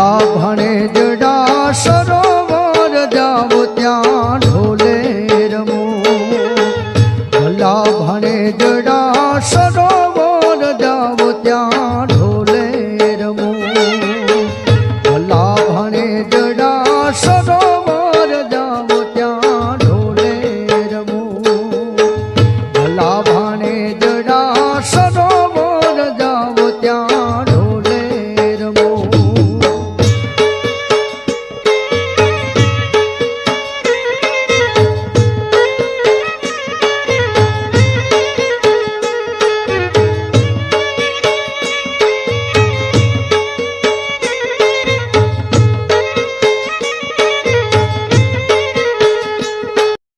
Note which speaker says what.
Speaker 1: જડા ભણે જડા સરોવર જાવ ત્યાં ઢોલે રમો. જડા ભણે જડા સરોવર જાવ ત્યાં ઢોલે રમો. જડા ભણે જડા સરોવર જાવ ત્યાં ઢોલે રમો. જડા